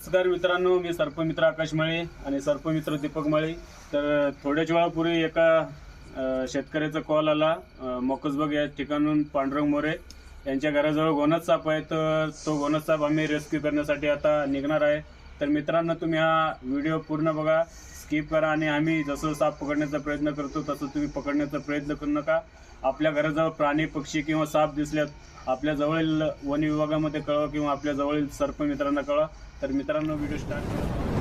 नमस्कार मित्रांनो मी सर्पमित्र आकाश माळे आणि सर्पमित्र दीपक माळे. तर थोड्याच वेळापूर्वी एका शेतकऱ्याचा कॉल आला. अ, मोकसबाग या ठिकाणून पांडुरंग मोरे. यांच्या घराजवळ गोनस साप आहे. तर तो गोनस साप आम्ही रेस्क्यू करण्यासाठी आता निघणार आहे. तर मित्रांनो तुम्ही हा व्हिडिओ पूर्ण बघा. स्किप करा आणि आम्ही जसं साप पकडण्याचा प्रयत्न करतो तसं तुम्ही पकडण्याचा प्रयत्न करू नका. आपल्या घराजवळ प्राणी पक्षी किंवा साप दिसल्यात आपल्या जवळील वन विभागामध्ये कळवा किंवा आपल्या जवळील सर्पमित्रांना कळवा. तर मित्रांनो व्हिडिओ स्टार्ट करा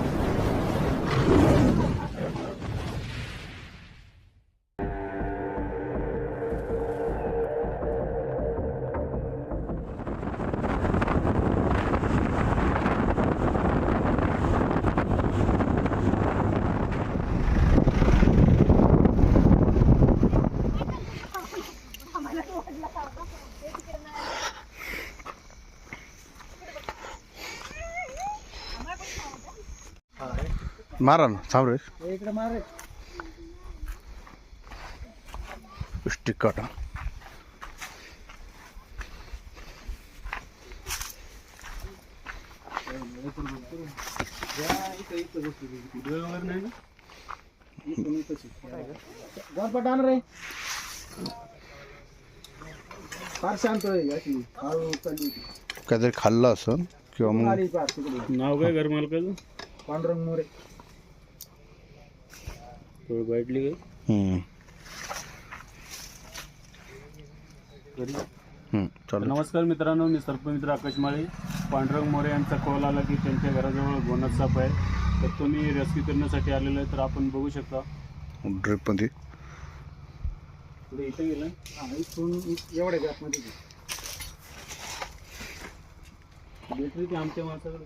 मारा ना थांब रे. इकडे मार रे. काटा. रे. फार शांत. काहीतरी खाल्लं असं किंवा मग नाव काय घर मालकाचं? पांडुरंग मोरे. बैठली नमस्कार मित्रांनो मी सर्पमित्र आकाश माळे. पांडुरंग मोरे यांचा कॉल आला की त्यांच्या घराजवळ गोनस साप आहे. तर तुम्ही रेस्क्यू करण्यासाठी आलेलो आहे तर आपण बघू शकता. ड्रिपमध्ये पुढे इथे गेलं. हा इथून एवढ्या गॅपमध्ये घे. भेटली ती आमच्या माणसाकडे.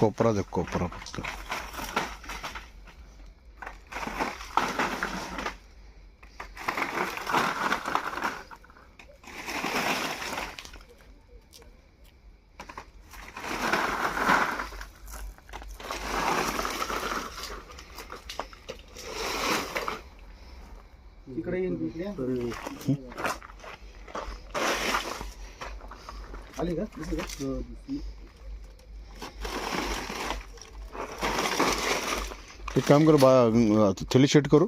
कोपरा दे कोपरा फक्त इकडे येईन तू इकडे ये. आली का एक काम करू बा थैली शेट करू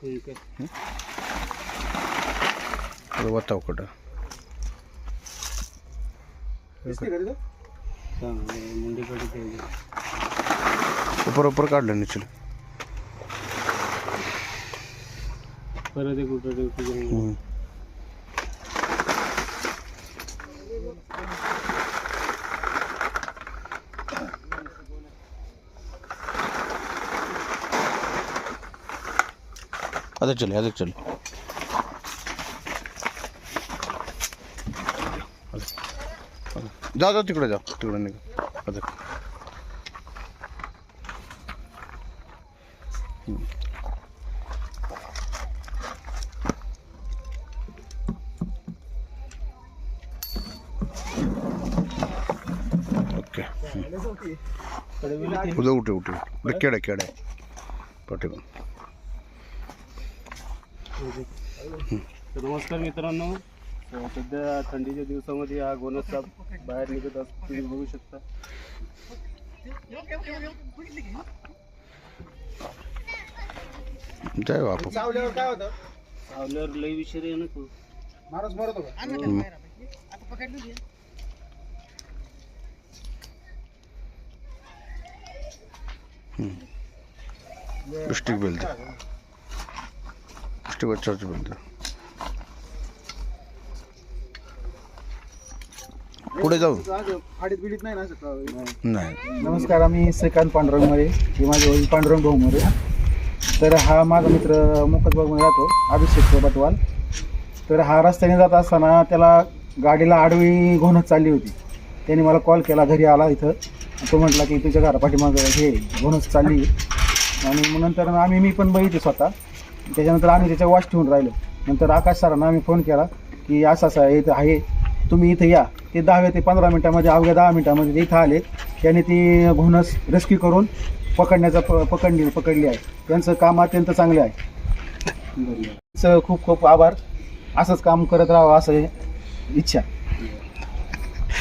ठीक आहे बताओ कुठं दिसली का तिथं? सांग, मुंडीकडे ठेवली. ऊपर ऊपर काढलं निचल परत एक कुठं ठेवतो हम्म. अधिक चले अधिक चले जा जा तिकडे जा तिकडे निघा अधिक ओके उद्या उठे उठे उठे केडे केडे पाठीमा तर नमस्कार मित्रांनो. सध्या थंडीच्या दिवसामध्ये हा गोनस साप बाहेर निघत असतो. तुम्ही बघू शकता. जाय बापू चावल्यावर काय होतं? आवल्यावर लई विषय आहे ना तू. माणूस मरतो का हम्म. पुढे जाऊ फाडीत पुढे नाही नाही. नमस्कार आम्ही श्रीकांत पांडुरंग मोरे हे माझे वडील पांडुरंग भाऊ मोरे तर हा माझा मित्र मुकतबागमध्ये राहतो अभिषेक बटवाल. तर हा रस्त्याने जात असताना त्याला गाडीला आडवी घोणत चालली होती. त्याने मला कॉल केला घरी आला इथं. तो म्हटला की तुझ्या घरापाठी पाठीमागं हे घोणच चालली आणि मग नंतर आम्ही मी पण बघितली स्वतः. त्याच्यानंतर आम्ही त्याच्या वॉश ठेवून राहिलो. नंतर आकाश सरांना आम्ही फोन केला की असं असं आहे इथं आहे. तुम्ही इथं या. ते दहाव्या ते पंधरा मिनटामध्ये अवघ्या दहा मिनटामध्ये ते इथं आले. त्याने ती घोणस रेस्क्यू करून पकडण्याचा प पकडली पकडली आहे. त्यांचं काम अत्यंत चांगलं आहे. त्यांचं खूप खूप आभार. असंच काम करत राहावं असं इच्छा.